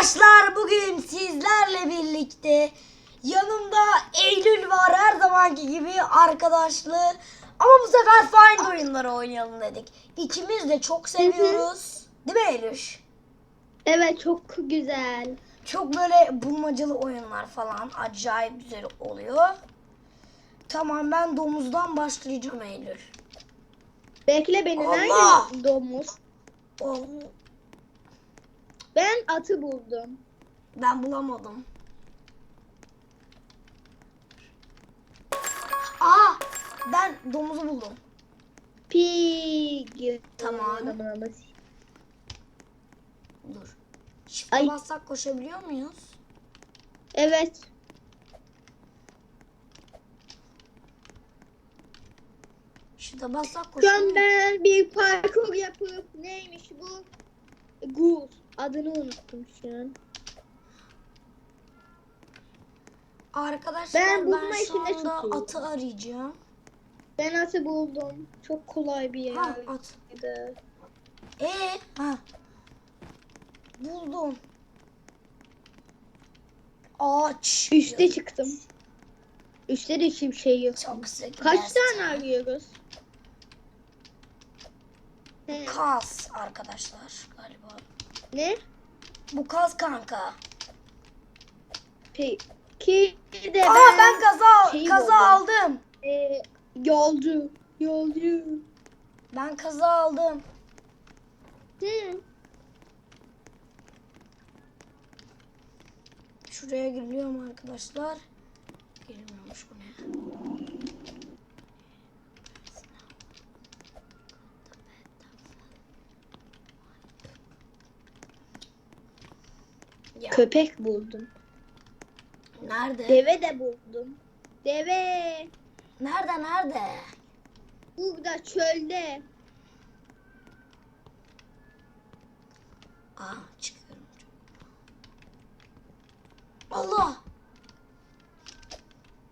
Arkadaşlar bugün sizlerle birlikte yanımda Eylül var her zamanki gibi arkadaşlı ama bu sefer Find oyunları oynayalım dedik. İkimiz de çok seviyoruz. Değil mi Eylül? Evet çok güzel. Çok böyle bulmacalı oyunlar falan acayip güzel oluyor. Tamam ben domuzdan başlayacağım Eylül. Bekle beni Allah! nerede domuz? Oh, Ben atı buldum. ben bulamadım. Aa ben domuzu buldum. Pig. Tamam. Dur. Shift'e Ay. bassak koşabiliyor muyuz? Evet. Shift'e bassak Şu an koşabiliyor ben bir parkur yapıp neymiş bu? Goose. Adını unuttum şu an. Arkadaşlar Ben ben, şu anda iyiyim. atı arayacağım. Ben atı buldum. Çok kolay bir Ha yer. at. Ee, ha. Buldum. Ağaç. Üste çıktım. Üstte de hiçbir şey yok. Çok sık. Kaç tane arıyoruz? Kaz arkadaşlar galiba. Ne? Bu kaz kanka. Peki de Aa ben, kaza kaza buldum. aldım. e, yolcu. Yolcu. Ben kaza aldım. Hı. Şuraya giriliyorum arkadaşlar. Girilmiyormuş bu ne? Ya Köpek buldum. nerede? Deve de buldum. Deve. Nerede nerede? Burada çölde. Aa çıkıyorum. Allah!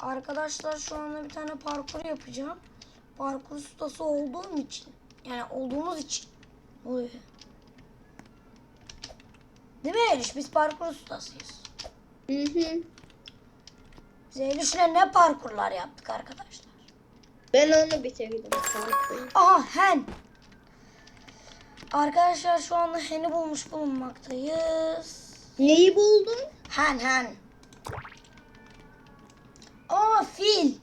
Arkadaşlar şu anda bir tane parkur yapacağım. Parkur ustası olduğum için. Yani olduğumuz için. Oluyor? Değil mi Eriş? Biz parkur ustasıyız. Hı hı. Biz Eriş'le ne parkurlar yaptık arkadaşlar. Ben onu bitirdim. Aha hen. Arkadaşlar şu anda heni bulmuş bulunmaktayız. Neyi buldun? Hen hen. Aa fil.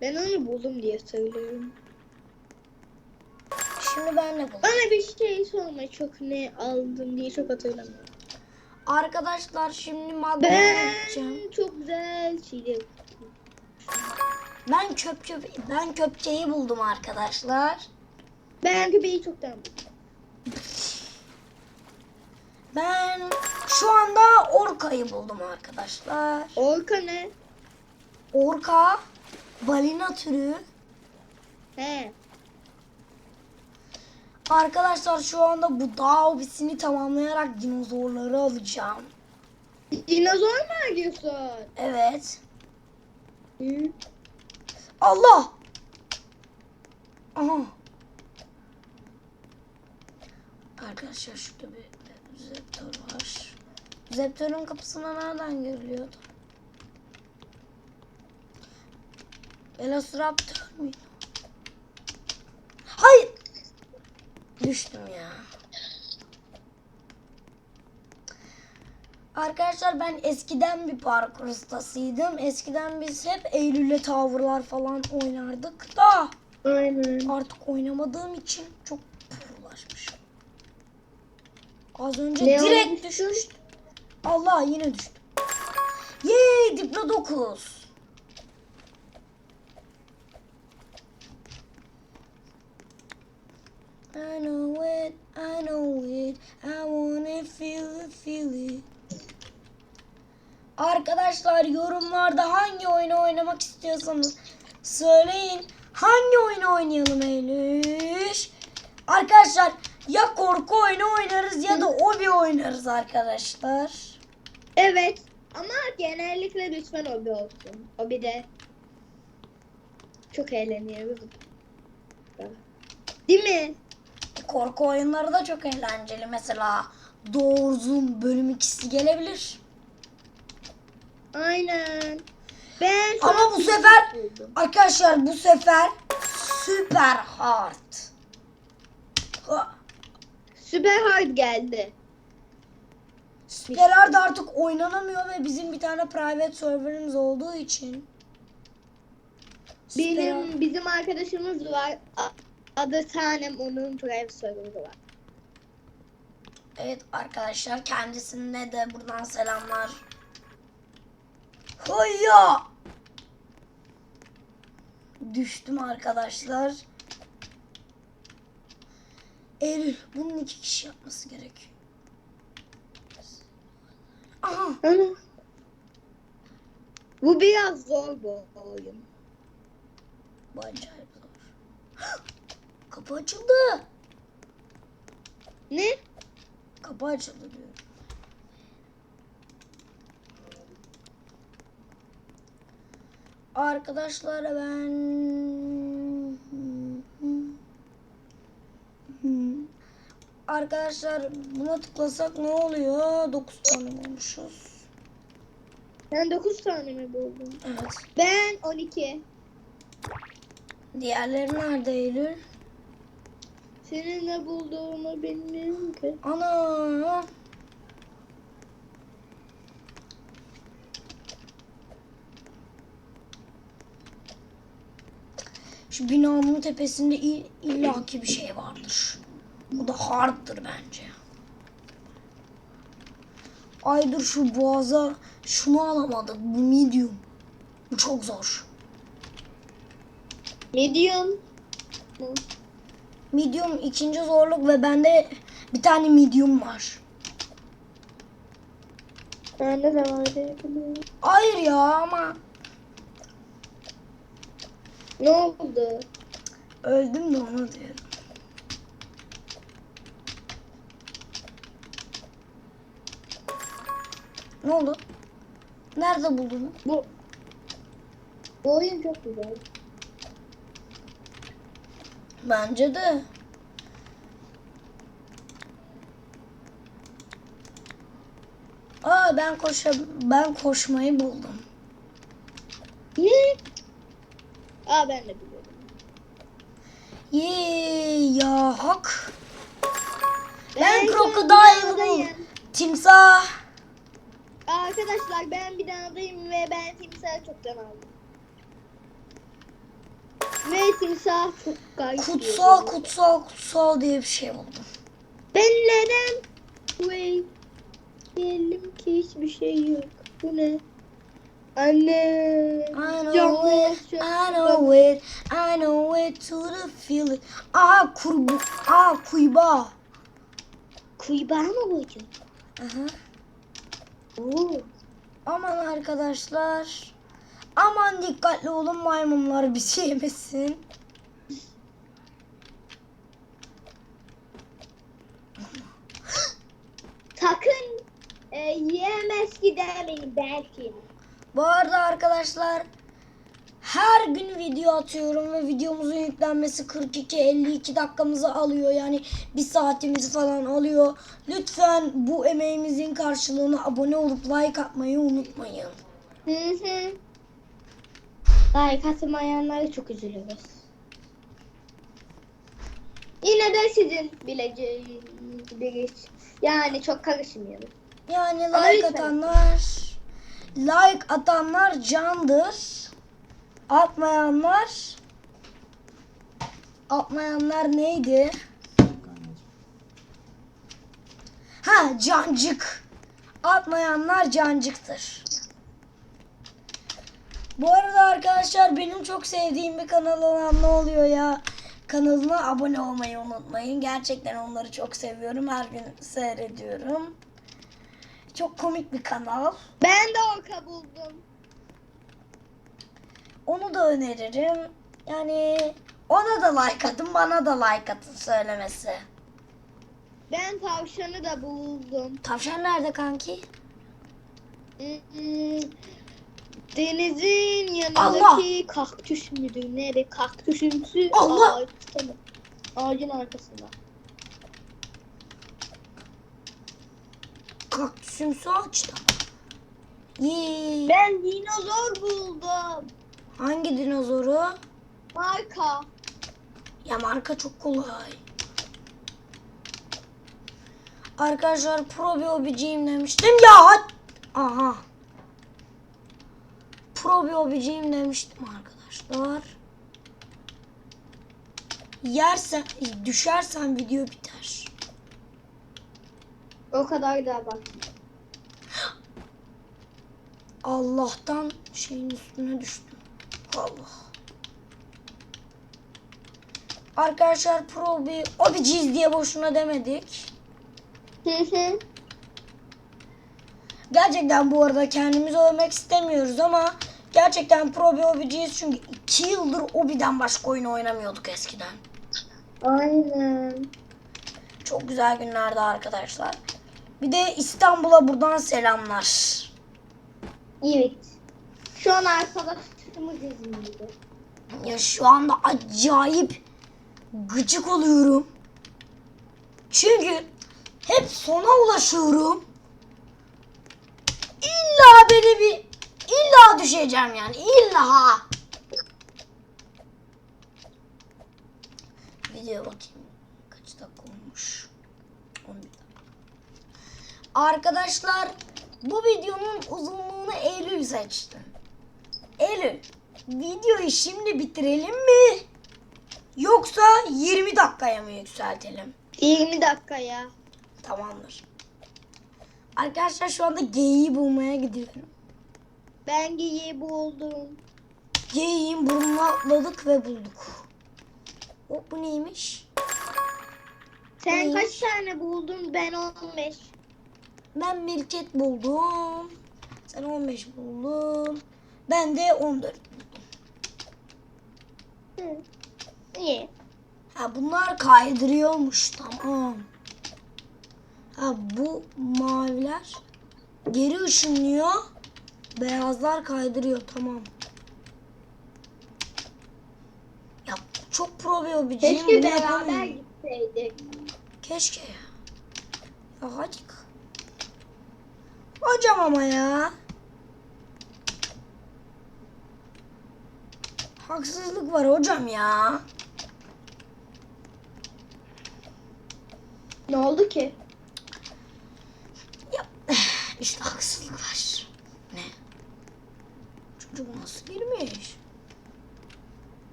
Ben onu buldum diye söylüyorum. Şimdi ben ne buldum? Bana bir şey sorma çok ne aldım diye çok hatırlamıyorum. Arkadaşlar şimdi gideceğim. Ben çok güzel şeyler. Ben köp köp ben köpçeyi buldum arkadaşlar. Ben köpeği çoktan buldum. Ben şu anda orkayı buldum arkadaşlar. Orka ne? Orka balina türü. He. Arkadaşlar şu anda bu dağ hobisini tamamlayarak dinozorları alacağım. Dinozor mu arıyorsun? Evet. Hı. Allah! Aha. Arkadaşlar şurada bir Zeptor var. Zeptor'un kapısına nereden giriliyordu? Velociraptor muydu? Hayır! Düştüm ya. Arkadaşlar ben eskiden bir parkur ustasıydım. Eskiden biz hep Eylül'le tavırlar falan oynardık da Aynen. artık oynamadığım için çok prolaşmışım. Az önce Ne direkt olmuştu? düşmüştüm. Allah yine düştüm. Yay diplo 9. I know it, I know it, I wanna feel it, feel it. Arkadaşlar yorumlarda hangi oyunu oynamak istiyorsanız söyleyin. Hangi oyunu oynayalım Eylül? Arkadaşlar ya korku oyunu oynarız ya da obi oynarız arkadaşlar. Evet. Ama genellikle lütfen hobi olsun. Hobi de çok eğleniyoruz. Değil mi? Korku oyunları da çok eğlenceli. Mesela Doors'un bölüm ikisi gelebilir. Aynen. Ben Ama bu sefer- buldum. Arkadaşlar bu sefer süper hard. Ha, Süper hard geldi. Süper hard artık oynanamıyor ve bizim bir tane private serverımız olduğu için. Süper Hard- Benim bizim arkadaşımız var. Adı Tanem onun private server'ı var. Evet arkadaşlar kendisine de buradan selamlar. Hayya! Düştüm arkadaşlar. Eylül bunun iki kişi yapması gerekiyor. Aha Ana. Bu biraz zor bu oyun. bu acayip zor. Kapı açıldı. Ne? Kapı açıldı diyor. Arkadaşlar ben Arkadaşlar buna tıklasak ne oluyor? 9 tane olmuşuz. Sen 9 tane mi buldun? Evet. Ben 12. Diğerleri nerede Eylül? Senin ne bulduğunu bilmiyorum ki. Ana. Şu binanın tepesinde il- illaki bir şey vardır. Bu da harddır bence. Ay dur şu boğaza şunu alamadık. Bu medium. Bu çok zor. Medium. Medium ikinci zorluk ve bende bir tane medium var. Bende de var. Hayır ya ama Ne oldu? öldüm de onu diyorum. Ne oldu? Nerede buldun? Bu bu oyun çok güzel. Bence de. Aa ben koşa ben koşmayı buldum. Ne? Aa ben de biliyorum. Yee ya hak. Ben Ben krokodil. Timsah. Arkadaşlar ben bir binadayım ve ben timsahı çoktan aldım. Ve timsah çok. Kutsal kutsal kutsal diye bir şey buldum. Ben neden? Wait. Diyelim ki hiçbir şey yok. Bu ne? Anne. I know it, I know it, I know it to the feeling. Aa kurbu, aa kuyba. Kuybağı mı bu? Aha. Oo. Aman arkadaşlar. Aman dikkatli olun maymunlar bizi yemesin. Sakın e, yiyemez ki demeyin belki. Bu arada arkadaşlar her gün video atıyorum ve videomuzun yüklenmesi 42-52 dakikamızı alıyor. Yani bir saatimizi falan alıyor. Lütfen bu emeğimizin karşılığını abone olup like atmayı unutmayın. Hı hı. Like atmayanlara çok üzülürüz. Yine de sizin bileceğiniz bir iş. Yani çok karışmıyoruz. Yani like atanlar like atanlar candır. Atmayanlar atmayanlar neydi? Ha cancık. Atmayanlar cancıktır. Bu arada arkadaşlar benim çok sevdiğim bir kanal olan ne oluyor ya? Kanalına abone olmayı unutmayın. Gerçekten onları çok seviyorum. Her gün seyrediyorum. Çok komik bir kanal. Ben de orka buldum. Onu da öneririm. Yani ona da like atın, bana da like atın söylemesi. Ben tavşanı da buldum. Tavşan nerede kanki? Hmm, Denizin yanındaki kaktüs müdür ne be kaktüsümsü Allah. ağaç tamam. Ağacın arkasında. Kaktüsümsü ağaçta. Yee. Ben dinozor buldum. Hangi dinozoru? Marka. Ya marka çok kolay. Arkadaşlar pro bir obiciyim demiştim ya. Aha. Pro bir hobiciyim demiştim arkadaşlar. Yersen, düşersen video biter. O kadar da bak. Allah'tan şeyin üstüne düştüm. Allah. Arkadaşlar pro bir hobiciyiz diye boşuna demedik. Hı hı. Gerçekten bu arada kendimizi övmek istemiyoruz ama gerçekten pro bir hobiciyiz çünkü 2 yıldır hobiden başka oyun oynamıyorduk eskiden. Aynen. Çok güzel günlerdi arkadaşlar. Bir de İstanbul'a buradan selamlar. Evet. Şu an arkadaşımız İzmir'de. Ya şu anda acayip gıcık oluyorum. Çünkü hep sona ulaşıyorum. İlla beni bir illa düşeceğim yani illa. Video bakayım kaç dakika olmuş. 11 dakika. Arkadaşlar bu videonun uzunluğunu Eylül seçti. Eylül videoyu şimdi bitirelim mi? Yoksa 20 dakikaya mı yükseltelim? 20 dakika ya. Tamamdır. Arkadaşlar şu anda geyiği bulmaya gidiyorum. Ben geyiği buldum. Geyiğin burnuna atladık ve bulduk. O bu neymiş? Sen Neymiş? kaç tane buldun? Ben 15. Ben Milket buldum. Sen 15 buldun. Ben de 14. Hı. İyi. Ha bunlar kaydırıyormuş tamam. Ha bu maviler geri ışınlıyor. Beyazlar kaydırıyor tamam. Ya çok pro bir. Keşke bunu beraber yapamıyorum. gitseydik. Keşke ya. Ya hadi. Hocam ama ya. Haksızlık var hocam ya. Ne oldu ki? Ya işte haksızlık var. Çocuk nasıl girmiş?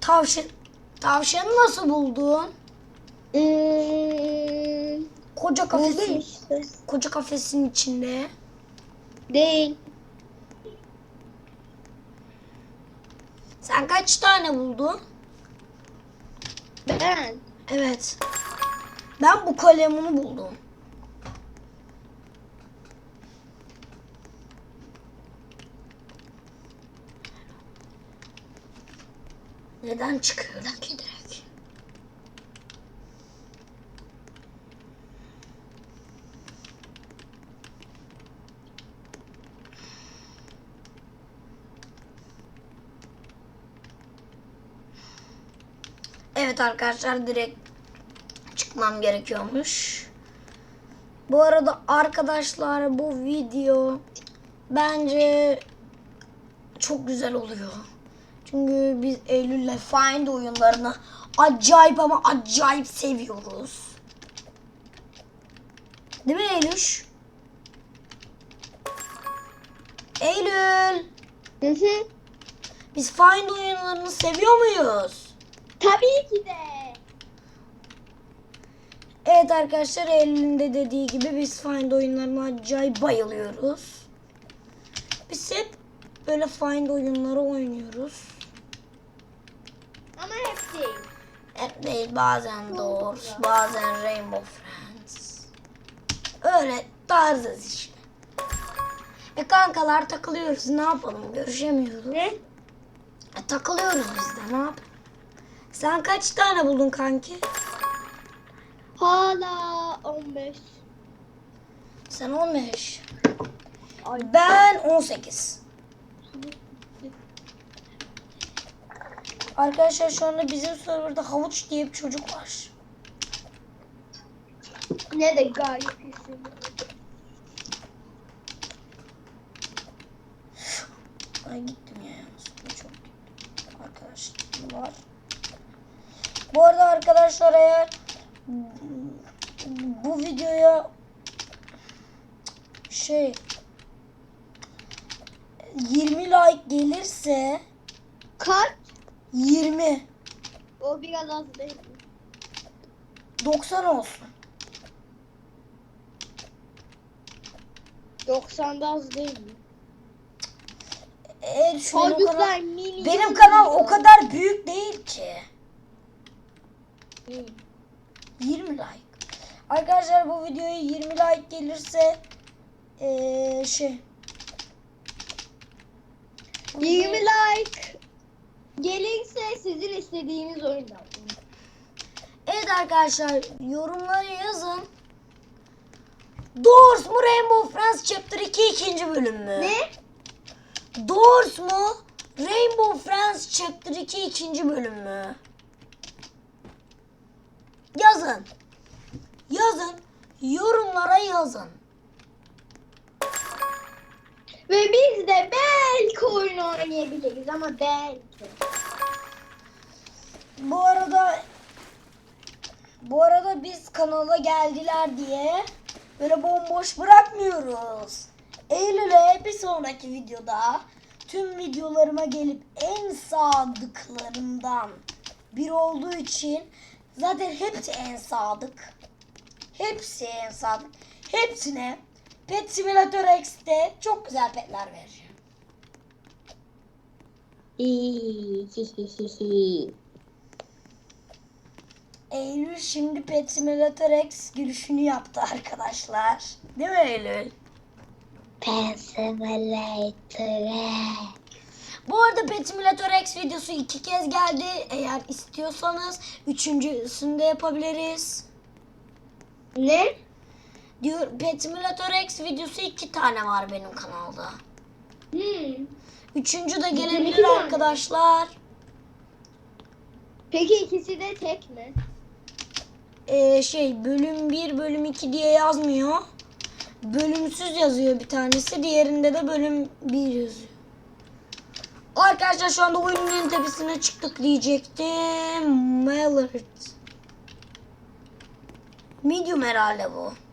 Tavşan Tavşanı nasıl buldun? Hmm, Koca kafesin işte. koca kafesin içinde. Değil. Sen kaç tane buldun? Ben. Evet. Ben bu kalemini buldum. Neden çıkıyorum ki direkt? Evet arkadaşlar direkt çıkmam gerekiyormuş. Bu arada arkadaşlar bu video bence çok güzel oluyor. Çünkü biz Eylül'le Find oyunlarını acayip ama acayip seviyoruz. Değil mi Eylül? Eylül, Hı hı. biz Find oyunlarını seviyor muyuz? Tabii ki de. Evet arkadaşlar Eylül'ün de dediği gibi biz Find oyunlarına acayip bayılıyoruz. Biz hep böyle Find oyunları oynuyoruz. Ama hep değil. Hep değil bazen Doors, bazen Rainbow Friends. Öyle tarzız işte. E kankalar takılıyoruz ne yapalım görüşemiyoruz. Ne? E, takılıyoruz biz de ne yapalım. Sen kaç tane buldun kanki? Hala 15. Sen 15. Ay. Ben 18. Arkadaşlar şu anda bizim serverda havuç diye bir çocuk var. Ne de garip isim. Ay gittim ya yalnız. Çok gittim. Arkadaşlar var. Bu arada arkadaşlar eğer bu videoya şey 20 like gelirse Kaç? 20 O biraz az değil mi? 90 olsun. 90'da az değil mi? Evet şu benim Çocuklar kanal, milyon benim kanal o milyon. kadar büyük değil ki. Hı. 20 like. Arkadaşlar bu videoya 20 like gelirse eee şey 20 like gelirse sizin istediğiniz oyundan. Evet arkadaşlar yorumlara yazın. Doors mu Rainbow Friends Chapter 2 ikinci bölüm mü? Ne? Doors mu Rainbow Friends Chapter 2 ikinci bölüm mü? Yazın. Yazın. Yorumlara yazın. Ve biz de belki oyun oynayabiliriz ama belki. Bu arada bu arada biz kanala geldiler diye böyle bomboş bırakmıyoruz. Eylül'e bir sonraki videoda tüm videolarıma gelip en sadıklarımdan biri olduğu için zaten hepsi en sadık. Hepsi en sadık. Hepsine Pet Simulator X'te çok güzel petler vereceğim. Eylül şimdi Pet Simulator X gülüşünü yaptı arkadaşlar. Değil mi Eylül? Bu arada Pet Simulator X videosu iki kez geldi. Eğer istiyorsanız üçüncüsünü de yapabiliriz. Ne? Diyor Pet Simulator X videosu iki tane var benim kanalda. Hmm. Üçüncü de gelebilir tane. arkadaşlar. Peki ikisi de tek mi? Ee, şey bölüm 1 bölüm 2 diye yazmıyor. Bölümsüz yazıyor bir tanesi. Diğerinde de bölüm 1 yazıyor. Arkadaşlar şu anda oyunun en tepesine çıktık diyecektim. Mallard. Medium herhalde bu.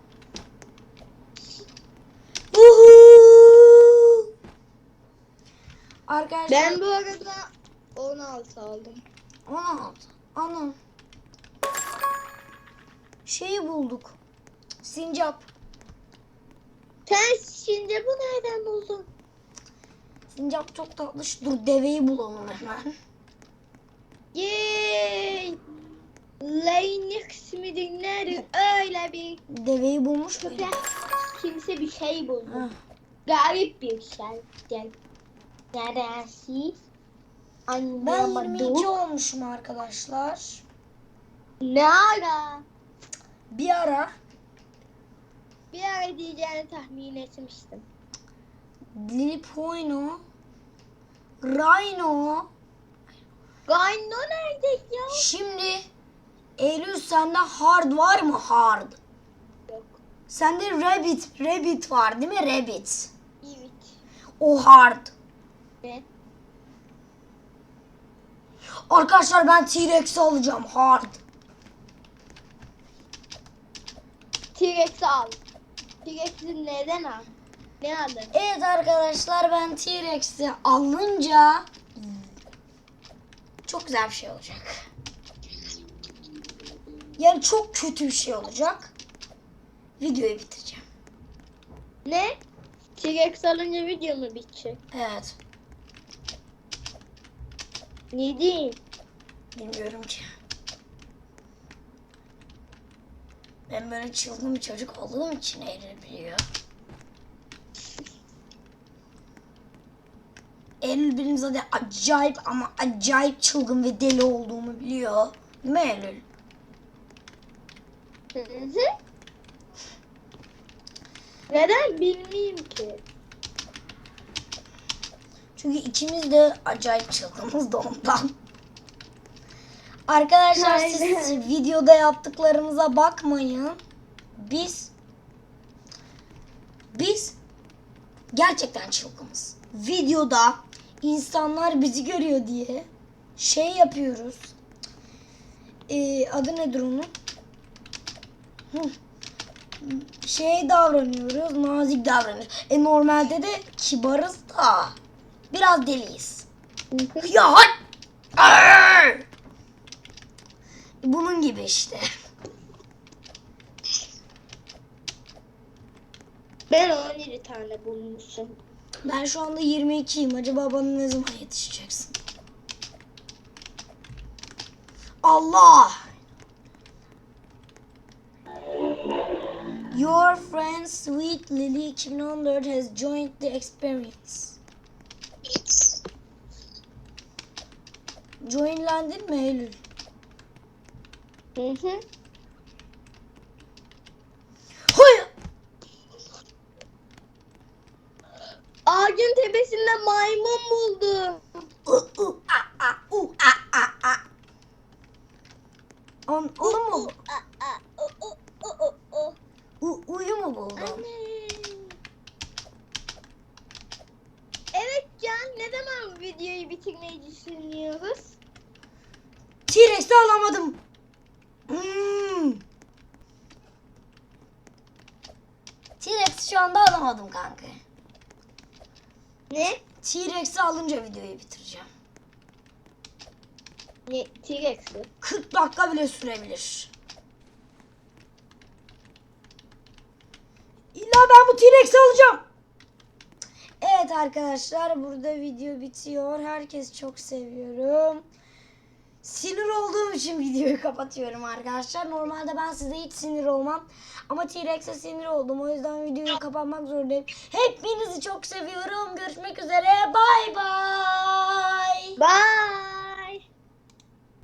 Uhu! Arkadaşlar Ben bu arada 16 aldım. 16. Anam. Şeyi bulduk. Sincap. Sen şimdi bu nereden buldun? Sincap çok tatlış. Dur deveyi bulalım hemen. Yay! Linux midir nedir? Öyle bir Deveyi bulmuş muyduk? Kimse bir şey buldu. Heh. Garip bir şey. Gel. Neresi? Ben 22 Anlamadım. olmuşum arkadaşlar. Ne ara? Bir ara Bir ara diyeceğini tahmin etmiştim. Lilipoino, Rhino. Gayno nerede ya? Şimdi Eylül sende hard var mı hard? Sende rabbit, rabbit var değil mi rabbit? Evet. O hard. Ne? Arkadaşlar ben T-Rex alacağım hard. T-Rex al. T-Rex'i neden al? Ne aldın? Evet arkadaşlar ben T-Rex'i alınca çok güzel bir şey olacak. Yani çok kötü bir şey olacak. Videoyu bitireceğim. Ne? T-Rex alınca video mu bitecek? Evet. Ne diyeyim? Bilmiyorum ki. Ben böyle çılgın bir çocuk olduğum için Eylül biliyor. Eylül benim zaten acayip ama acayip çılgın ve deli olduğumu biliyor. Değil mi Eylül? Hı hı. Neden bilmeyeyim ki? Çünkü ikimiz de acayip çılgınız da ondan. Arkadaşlar siz Aynen. videoda yaptıklarımıza bakmayın. Biz biz gerçekten çılgınız. Videoda insanlar bizi görüyor diye şey yapıyoruz. Ee, adı nedir onun? Hı. Şey davranıyoruz, nazik davranıyoruz. E normalde de kibarız da biraz deliyiz. Ya! Bunun gibi işte. Ben 17 tane bulmuşum. Ben şu anda 22'yim. Acaba bana ne zaman yetişeceksin? Allah! Your friend Sweet Lily 2014 has joined the experience. Joinlendin mi Eylül? Hı hı. Hayır! Ağacın tepesinde maymun buldum. U, u, a, a, u, a, a, a. On, onu mu? O, o. U, uyu mu buldun? Anne. Evet Can, ne zaman videoyu bitirmeyi düşünüyoruz? T-Rex'i alamadım. Hmm. T-Rex'i şu anda alamadım kanka. Ne? T-Rex'i alınca videoyu bitireceğim. Ne? T-Rex mi? 40 dakika bile sürebilir. Bu T-Rex'i alacağım. Evet arkadaşlar burada video bitiyor. Herkes çok seviyorum. Sinir olduğum için videoyu kapatıyorum arkadaşlar. Normalde ben size hiç sinir olmam. Ama T-Rex'e sinir oldum. O yüzden videoyu kapatmak zorundayım. Hepinizi çok seviyorum. Görüşmek üzere. Bay bay. Bye.